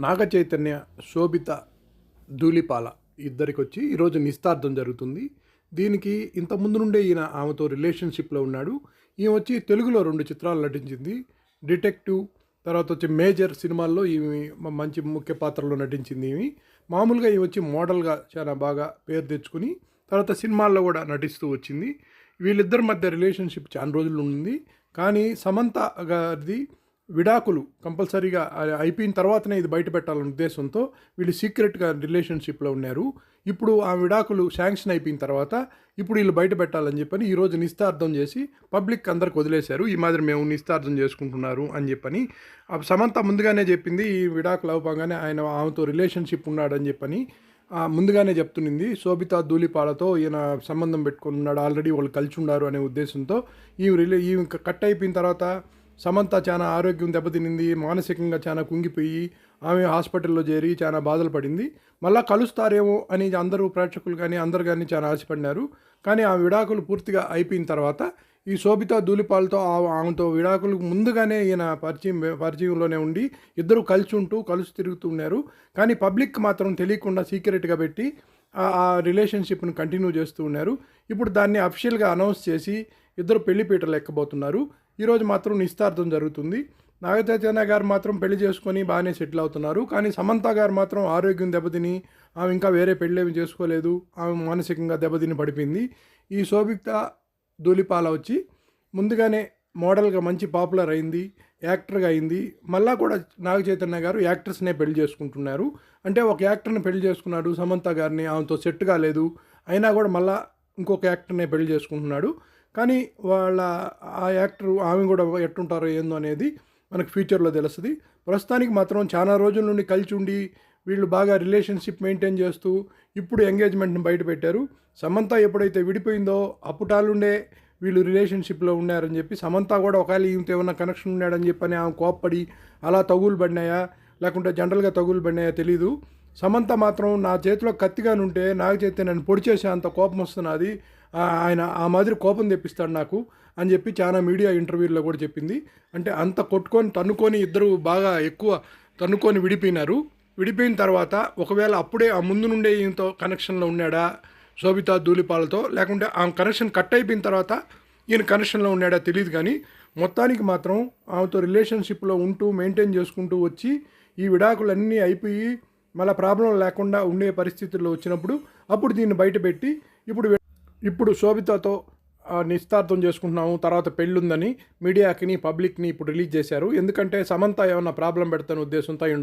నాగ చైతన్య శోభిత ధూళిపాల ఇద్దరికి వచ్చి ఈరోజు నిస్తార్థం జరుగుతుంది. దీనికి ఇంత ముందు నుండే ఈయన ఆమెతో రిలేషన్షిప్లో ఉన్నాడు. ఈమె వచ్చి తెలుగులో రెండు చిత్రాలు నటించింది. డిటెక్టివ్ తర్వాత వచ్చి మేజర్ సినిమాల్లో ఈమె మంచి ముఖ్య పాత్రలో నటించింది ఈమె. మామూలుగా ఈమె వచ్చి మోడల్గా చాలా బాగా పేరు తెచ్చుకుని తర్వాత సినిమాల్లో కూడా నటిస్తూ వచ్చింది. వీళ్ళిద్దరి మధ్య రిలేషన్షిప్ చాలా రోజులు ఉంది కానీ సమంత గారిది విడాకులు కంపల్సరీగా అయిపోయిన తర్వాతనే ఇది బయట పెట్టాలనే ఉద్దేశంతో వీళ్ళు సీక్రెట్గా రిలేషన్షిప్లో ఉన్నారు. ఇప్పుడు ఆ విడాకులు శాంక్షన్ అయిపోయిన తర్వాత ఇప్పుడు వీళ్ళు బయట పెట్టాలని చెప్పని ఈరోజు నిస్తార్థం చేసి పబ్లిక్ అందరికి వదిలేశారు. ఈ మాదిరి మేము నిస్తార్థం చేసుకుంటున్నారు అని చెప్పని. ఆ సమంత ముందుగానే చెప్పింది ఈ విడాకులు అవ్వగానే ఆయన ఆమెతో రిలేషన్షిప్ ఉన్నాడని చెప్పని. ముందుగానే చెప్తున్నింది శోభిత ధూళిపాలతో ఈయన సంబంధం పెట్టుకొని ఉన్నాడు ఆల్రెడీ వాళ్ళు కలిసి ఉన్నారు అనే ఉద్దేశంతో ఈ రిలే ఈ కట్ అయిపోయిన తర్వాత సమంత చాలా ఆరోగ్యం దెబ్బతినింది మానసికంగా చాలా కుంగిపోయి ఆమె హాస్పిటల్లో చేరి చాలా బాధలు పడింది. మళ్ళా కలుస్తారేమో అని అందరూ ప్రేక్షకులు కానీ అందరు కానీ చాలా ఆశపడినారు. కానీ ఆ విడాకులు పూర్తిగా అయిపోయిన తర్వాత ఈ శోభిత ధూళిపాలతో ఆ- ఆమెతో విడాకులకు ముందుగానే ఈయన పరిచయం పరిచయంలోనే ఉండి ఇద్దరు కలిసి ఉంటూ కలిసి తిరుగుతూ ఉన్నారు. కానీ పబ్లిక్ మాత్రం తెలియకుండా సీక్రెట్గా పెట్టి ఆ- రిలేషన్షిప్ని రిలేషన్షిప్ను కంటిన్యూ చేస్తూ ఉన్నారు. ఇప్పుడు దాన్ని అఫీషియల్గా అనౌన్స్ చేసి ఇద్దరు పెళ్ళి పీటలు ఎక్కబోతున్నారు. ఈరోజు మాత్రం నిస్తార్థం జరుగుతుంది. నాగచైతన్య గారు మాత్రం పెళ్ళి చేసుకొని బాగానే సెటిల్ అవుతున్నారు. కానీ సమంత గారు మాత్రం ఆరోగ్యం దెబ్బతిని ఆమె ఇంకా వేరే పెళ్ళేమి చేసుకోలేదు. ఆమె మానసికంగా దెబ్బతిని పడిపోయింది. ఈ శోభిక్త ధూళిపాల వచ్చి ముందుగానే మోడల్గా మంచి పాపులర్ అయింది యాక్టర్గా అయింది. మళ్ళా కూడా నాగ చైతన్య గారు యాక్ట్రెస్నే పెళ్ళి చేసుకుంటున్నారు. అంటే ఒక యాక్టర్ని పెళ్ళి చేసుకున్నాడు సమంత గారిని ఆమెతో సెట్ కాలేదు అయినా కూడా మళ్ళా ఇంకొక యాక్టర్నే పెళ్ళి చేసుకుంటున్నాడు. కానీ వాళ్ళ ఆ యాక్టర్ ఆమె కూడా ఎట్టుంటారో ఏందో అనేది మనకు ఫ్యూచర్లో తెలుస్తుంది. ప్రస్తుతానికి మాత్రం చాలా రోజుల నుండి కలిసి ఉండి వీళ్ళు బాగా రిలేషన్షిప్ మెయింటైన్ చేస్తూ ఇప్పుడు ఎంగేజ్మెంట్ని బయట పెట్టారు. సమంత ఎప్పుడైతే విడిపోయిందో అప్పుటాలుండే వీళ్ళు రిలేషన్షిప్లో ఉన్నారని చెప్పి సమంత కూడా ఒకవేళ ఈమెతో ఏమన్నా కనెక్షన్ ఉన్నాడని చెప్పని ఆమె కోప్పడి అలా తగులు పడినాయా లేకుంటే జనరల్గా తగులు పడినాయా తెలీదు. సమంత మాత్రం నా చేతిలో కత్తిగానుంటే నాకు చేతి నన్ను పొడి చేసే అంత కోపం వస్తున్నది ఆయన ఆ మాదిరి కోపం తెప్పిస్తాడు నాకు అని చెప్పి చాలా మీడియా ఇంటర్వ్యూలో కూడా చెప్పింది. అంటే అంత కొట్టుకొని తన్నుకొని ఇద్దరు బాగా ఎక్కువ తన్నుకొని విడిపోయినారు. విడిపోయిన తర్వాత ఒకవేళ అప్పుడే ఆ ముందు నుండే ఈయనతో కనెక్షన్లో ఉన్నాడా శోభిత ధూళిపాలతో? లేకుంటే ఆ కనెక్షన్ కట్ అయిపోయిన తర్వాత ఈయన కనెక్షన్లో ఉన్నాడా తెలియదు కానీ మొత్తానికి మాత్రం ఆమెతో రిలేషన్షిప్లో ఉంటూ మెయింటైన్ చేసుకుంటూ వచ్చి ఈ విడాకులన్నీ అయిపోయి మళ్ళీ ప్రాబ్లం లేకుండా ఉండే పరిస్థితుల్లో వచ్చినప్పుడు అప్పుడు దీన్ని బయటపెట్టి ఇప్పుడు ఇప్పుడు శోభితతో నిస్తార్థం చేసుకుంటున్నాము తర్వాత పెళ్ళుందని మీడియాకిని పబ్లిక్ని ఇప్పుడు రిలీజ్ చేశారు. ఎందుకంటే సమంత ఏమన్నా ప్రాబ్లం పెడతాను ఉద్దేశంతో అయి ఉండొచ్చు.